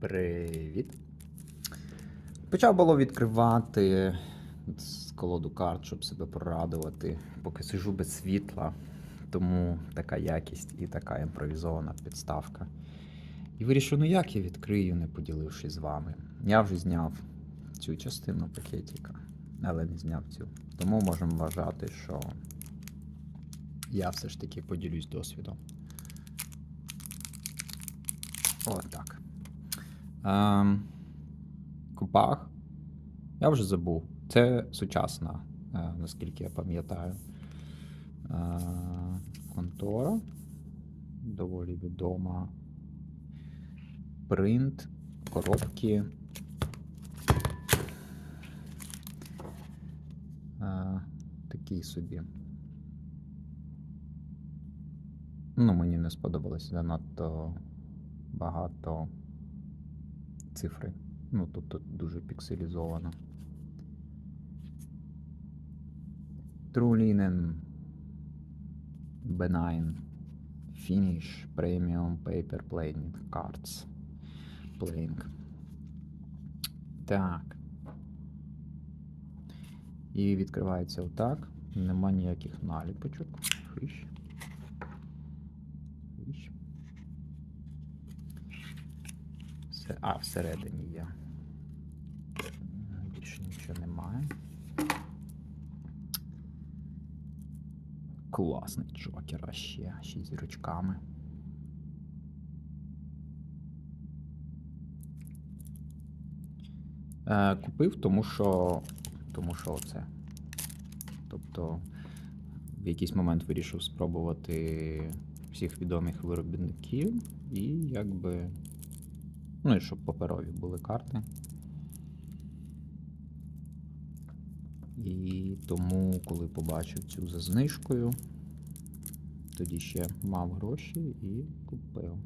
Привіт. Почав було відкривати колоду карт, щоб себе порадувати, поки сижу без світла. Тому така якість і така імпровізована підставка. І вирішив, ну як я відкрию, не поділившись з вами. Я вже зняв цю частину пакетика, але не зняв цю. Тому можемо вважати, що я все ж таки поділюсь досвідом. Отак. Ем, Купах. Я вже забув. Це сучасна, е, наскільки я пам'ятаю. Е, контора. Доволі відома. Принт, коробки. Е, такий собі. Ну, мені не сподобалось занадто багато цифри. Ну, тобто дуже пікселізовано. Trulinen Benign Finish Premium Paper Playing Cards. Playing. Так. І відкривається отак. Нема ніяких наліпочок. Фиш. Все, а, всередині є. Більше нічого немає. Класний джокер, а ще, ще й зірочками. Е, купив, тому що. Тому що оце. Тобто, в якийсь момент вирішив спробувати всіх відомих виробників і якби. Ну і щоб паперові були карти. І тому, коли побачив цю за знижкою, тоді ще мав гроші і купив.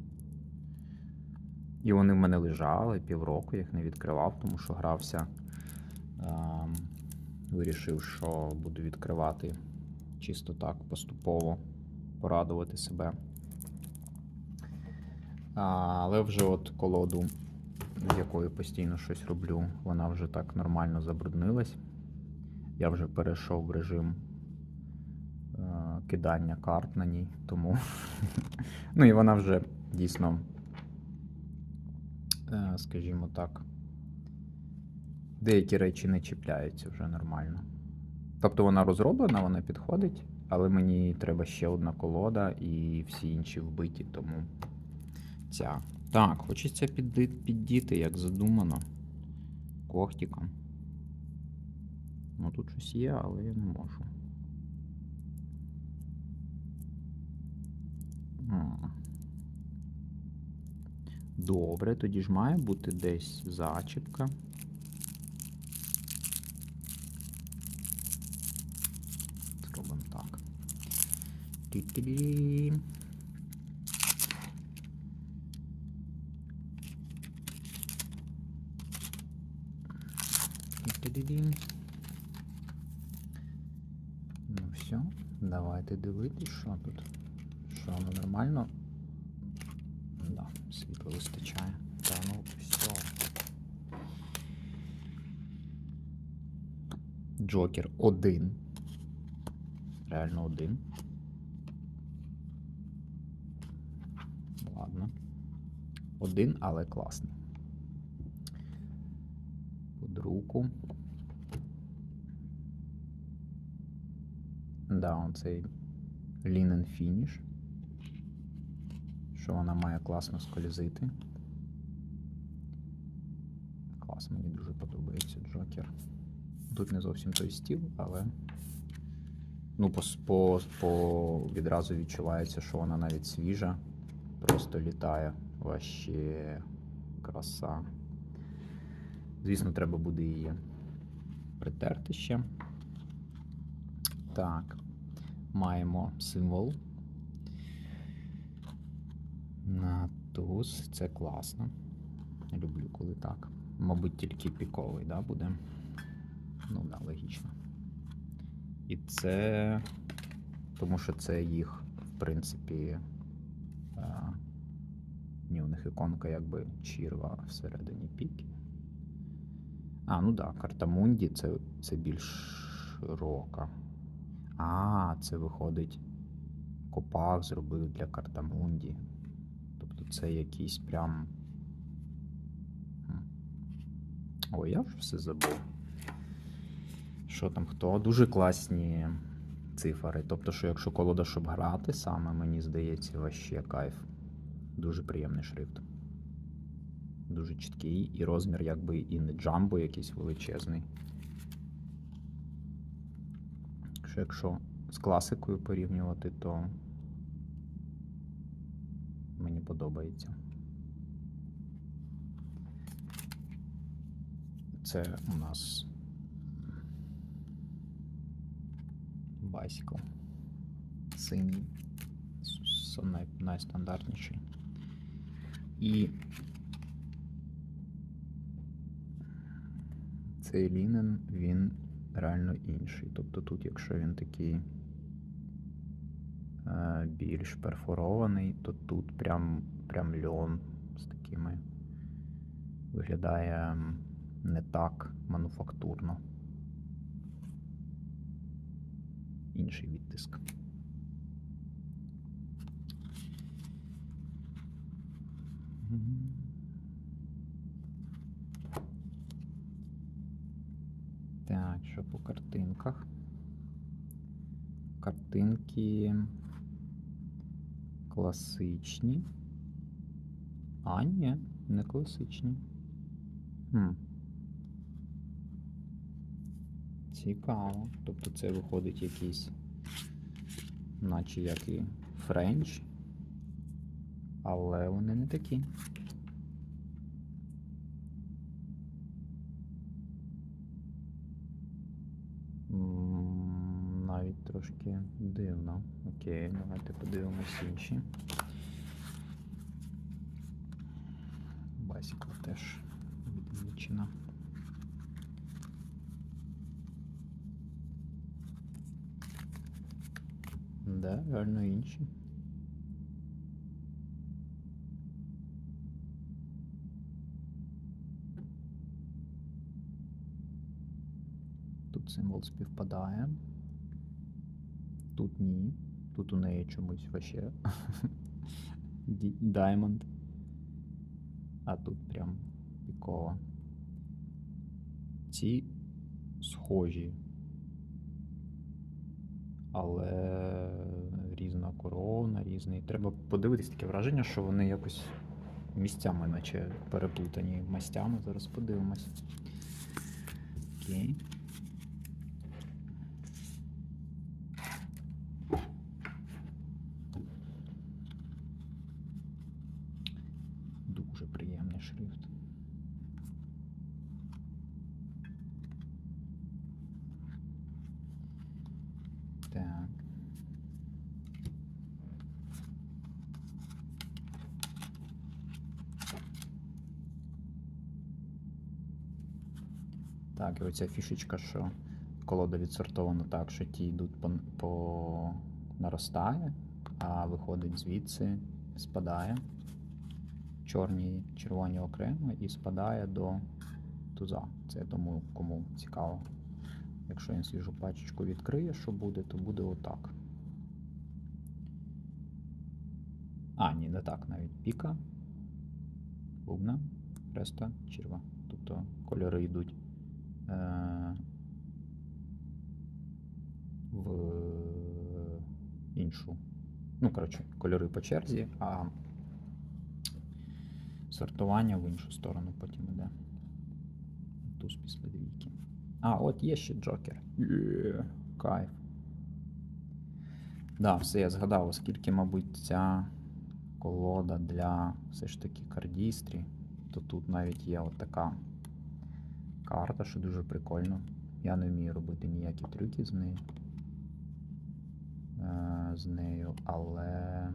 І вони в мене лежали півроку, їх не відкривав, тому що грався. Ем, вирішив, що буду відкривати чисто так, поступово, порадувати себе. Але вже от колоду, з якою постійно щось роблю, вона вже так нормально забруднилась. Я вже перейшов в режим е, кидання карт на ній, тому. ну і вона вже дійсно, е, скажімо так, деякі речі не чіпляються вже нормально. Тобто вона розроблена, вона підходить, але мені треба ще одна колода і всі інші вбиті, тому ця. Так, хочеться піддіти, як задумано. Когтіком. Ну тут щось є, але я не можу. Добре, тоді ж має бути десь зачіпка. Зробимо так. Ті-ті-ді. Ті-ті-ді-ді. Ну все, давайте дивитись, що тут. Що воно нормально? Да, світла вистачає. Та ну все. Джокер один. Реально один. Ладно. Один, але класний. Под руку. Да, оцей Linen Finish. Що вона має класно скользити. Клас, мені дуже подобається Джокер. Тут не зовсім той стіл, але. Ну, по, по, по відразу відчувається, що вона навіть свіжа. Просто літає. Ваще краса. Звісно, треба буде її притерти ще. Так, маємо символ. На туз. Це класно. Люблю, коли так. Мабуть, тільки піковий, да, буде. Ну, да, логічно. І це. Тому що це їх, в принципі, е, Ні, у них іконка якби чірва всередині піки. А, ну так, да, карта Мунді це, це більш широка. А, це виходить. Копак зробив для Картамунді. Тобто це якийсь прям. Ой, я вже все забув. Що там хто? Дуже класні цифри. Тобто, що якщо колода, щоб грати саме, мені здається, вообще кайф. Дуже приємний шрифт. Дуже чіткий і розмір, якби і не джамбо якийсь величезний. Що якщо з класикою порівнювати, то мені подобається. Це у нас Bicycle. Синій. Найстандартніший. І цей лінен, він реально інший. Тобто тут, якщо він такий е, більш перфорований, то тут прям, прям льон з такими виглядає не так мануфактурно. Інший відтиск. Мгм. Так, що по картинках? Картинки класичні. А, ні, не класичні. Хм. Цікаво. Тобто це виходить якийсь, наче як і френч, але вони не такі. Навіть трошки дивно. Окей, давайте подивимось інші. Басікл теж відмічена. Да, реально інші. Тут символ співпадає. Тут ні. Тут у неї чомусь вообще Diamond. А тут прям пікова. Ці схожі. Але різна корона, різний. Треба подивитись таке враження, що вони якось місцями, наче переплутані мастями. Зараз подивимось. Окей. Дуже приємний шрифт. Так. Так, і оця фішечка, що колода відсортована так, що ті йдуть по, по наростає, а виходить звідси, спадає. Чорні, червоні окремо і спадає до туза. Це тому, кому цікаво. Якщо він свіжу пачечку відкриє, що буде, то буде отак. А, ні, не так навіть. Піка, бубна, реста, черва. Тобто кольори йдуть е- в іншу. Ну, коротше, кольори по черзі, а сортування в іншу сторону потім іде. Туз після двійки. А, от є ще Джокер. Є, кайф. Да, все, я згадав, оскільки, мабуть, ця колода для все ж таки кардістрі, то тут навіть є от така карта, що дуже прикольно. Я не вмію робити ніякі трюки з нею. Е, з нею, але.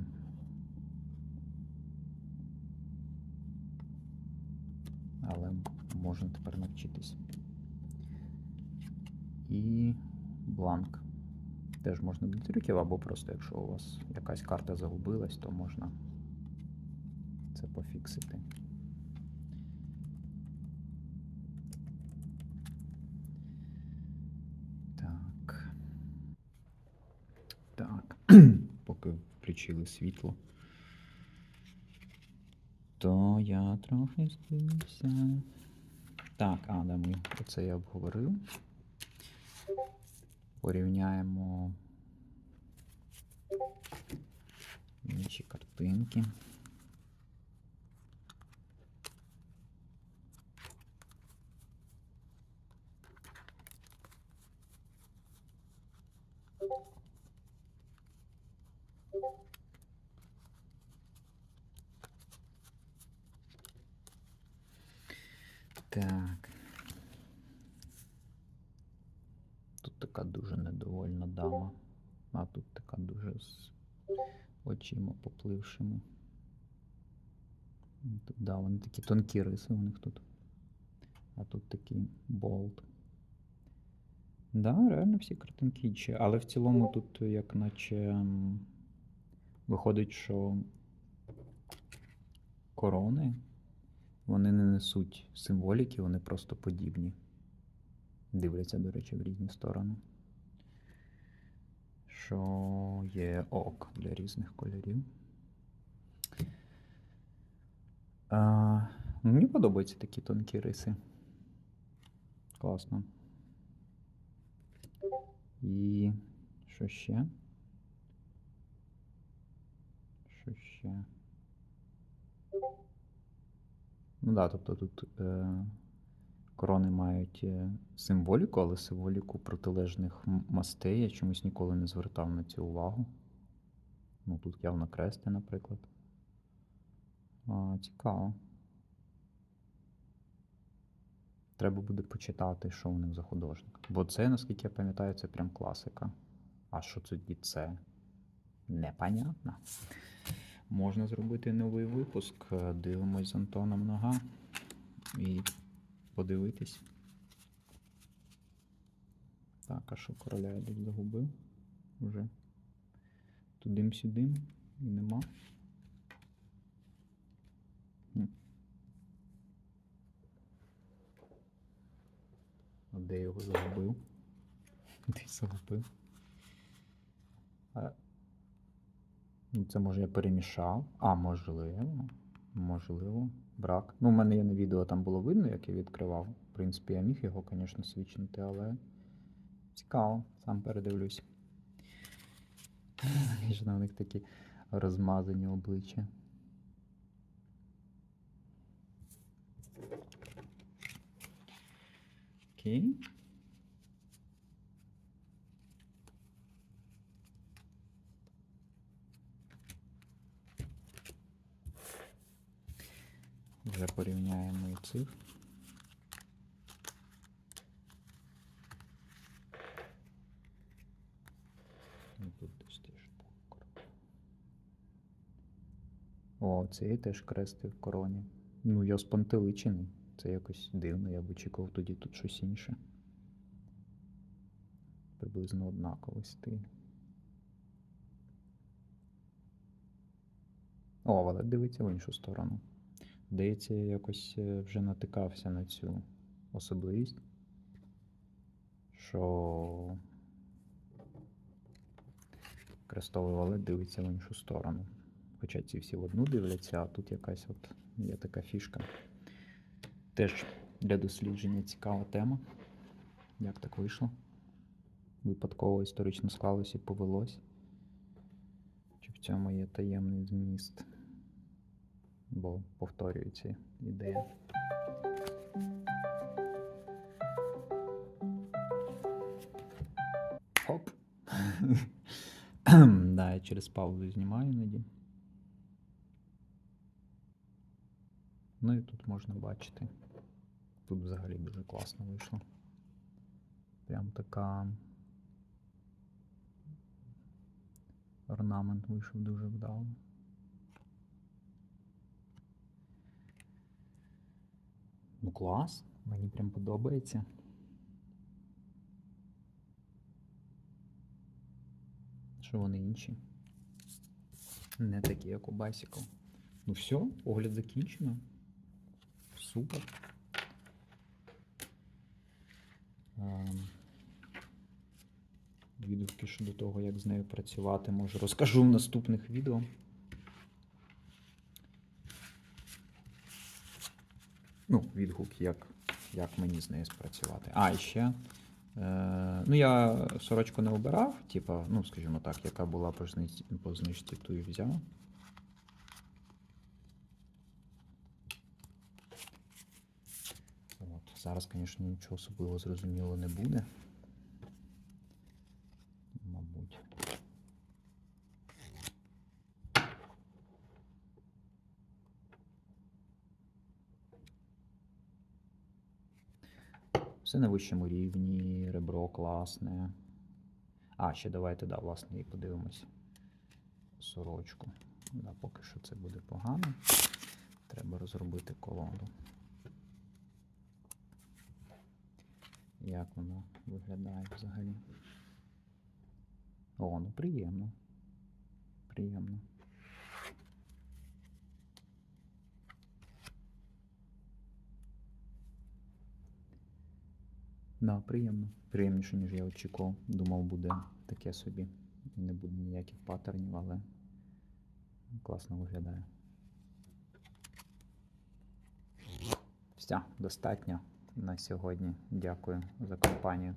Але можна тепер навчитись. І бланк. Теж можна до трюків, або просто якщо у вас якась карта загубилась, то можна це пофіксити. Так. Так. Поки включили світло. То я трохи здивився. Так, а, да, ми оце я обговорив. Порівняємо інші картинки. Так. Тут така дуже недовольна дама, а тут така дуже з очима поплившими. Тут, да, вони такі тонкі риси у них тут. А тут такий болт. Да, реально всі картинки. Але в цілому тут як наче виходить, що корони вони не несуть символіки, вони просто подібні. Дивляться, до речі, в різні сторони. Що є ок для різних кольорів. А, мені подобаються такі тонкі риси. Класно. І що ще? Що ще? Ну да, тобто тут е, корони мають е, символіку, але символіку протилежних мастей я чомусь ніколи не звертав на цю увагу. Ну, тут явно крести, наприклад. А, цікаво. Треба буде почитати, що у них за художник. Бо це, наскільки я пам'ятаю, це прям класика. А що тоді це? Непонятно. Можна зробити новий випуск. Е, Дивимось з Антоном нога і подивитись. Так, а що короля я десь загубив? Уже тудим-сюдим і нема. Хм. А де його загубив? Десь загубив. А, Ну, це може я перемішав. А, можливо. Можливо. Брак. Ну, у мене є на відео там було видно, як я відкривав. В принципі, я міг його, звісно, свідчити, але цікаво, сам передивлюсь. Звісно, у них такі розмазані обличчя. Окей. Вже цих. Ну. О, цей теж крести в короні. Ну, я спантеличений. Це якось дивно, я б очікував тоді тут щось інше. Приблизно однаковий стиль. О, але дивиться в іншу сторону. Здається, я якось е, вже натикався на цю особливість, що крестовий валет дивиться в іншу сторону. Хоча ці всі в одну дивляться, а тут якась от є така фішка. Теж для дослідження цікава тема. Як так вийшло? Випадково історично склалось і повелось. Чи в цьому є таємний зміст? Бо повторюється ідея. Хоп. да, я через паузу знімаю іноді. Ну і тут можна бачити. Тут взагалі дуже класно вийшло. Прям така. Орнамент вийшов дуже вдало. Ну клас, мені прям подобається. Що вони інші? Не такі, як у Bicycle. Ну все, огляд закінчено. Супер. Ем, Відгуки щодо того, як з нею працювати, може розкажу в наступних відео. Ну, відгук, як, як мені з нею спрацювати. А, ще. Е, ну, я сорочку не обирав, типа, ну, скажімо так, яка була по знижці, по знижці, ту і взяв. От. Зараз, звісно, нічого особливо зрозуміло не буде. Мабуть. Все на вищому рівні, ребро класне. А, ще давайте, да, власне, і подивимось сорочку. Да, поки що це буде погано. Треба розробити колоду. Як воно виглядає взагалі? О, ну приємно. Приємно. Да, приємно. Приємніше, ніж я очікував. Думав, буде таке собі. Не буде ніяких паттернів, але класно виглядає. Все, достатньо на сьогодні. Дякую за компанію.